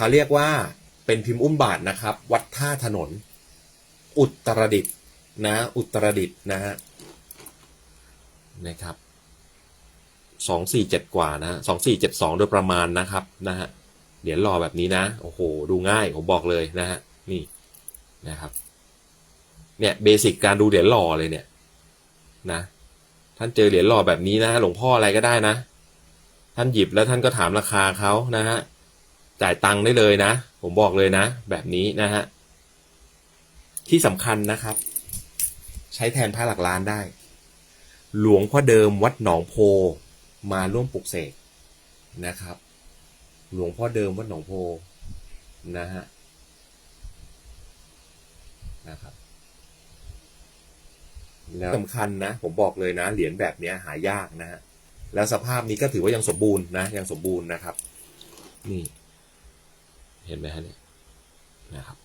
เขาเรียกว่าเป็นพิมพ์อุ้มบาทนะครับ วัดท่าถนน อุตรดิตนะ อุตรดิตนะฮะนะครับสองสี่เจ็ดกว่านะสองสี่เจ็ดสองโดยประมาณนะครับนะฮะเหรียญหล่อแบบนี้นะ โอ้โห ดูง่าย ผมบอกเลยนะฮะ นี่นะครับ เนี่ยเบสิกการดูเหรียญหล่อเลยเนี่ย นะ ท่านเจอเหรียญหล่อแบบนี้นะ หลวงพ่ออะไรก็ได้นะ ท่านหยิบแล้วท่านก็ถามราคาเขานะฮะ จ่ายตังค์ได้เลยนะ ผมบอกเลยนะ แบบนี้นะฮะ ที่สำคัญนะครับ ใช้แทนพระหลักล้านได้ หลวงพ่อเดิมวัดหนองโพมาร่วมปลุกเสกนะครับ หลวงพ่อเดิมวัดหนองโพนะฮะนะครับแล้วสำคัญนะ ผมบอกเลยนะ เหรียญแบบนี้หายากนะฮะแล้วสภาพนี้ก็ถือว่ายังสมบูรณ์นะ ยังสมบูรณ์นะครับ นี่ เห็นไหมฮะเนี่ยนะครับ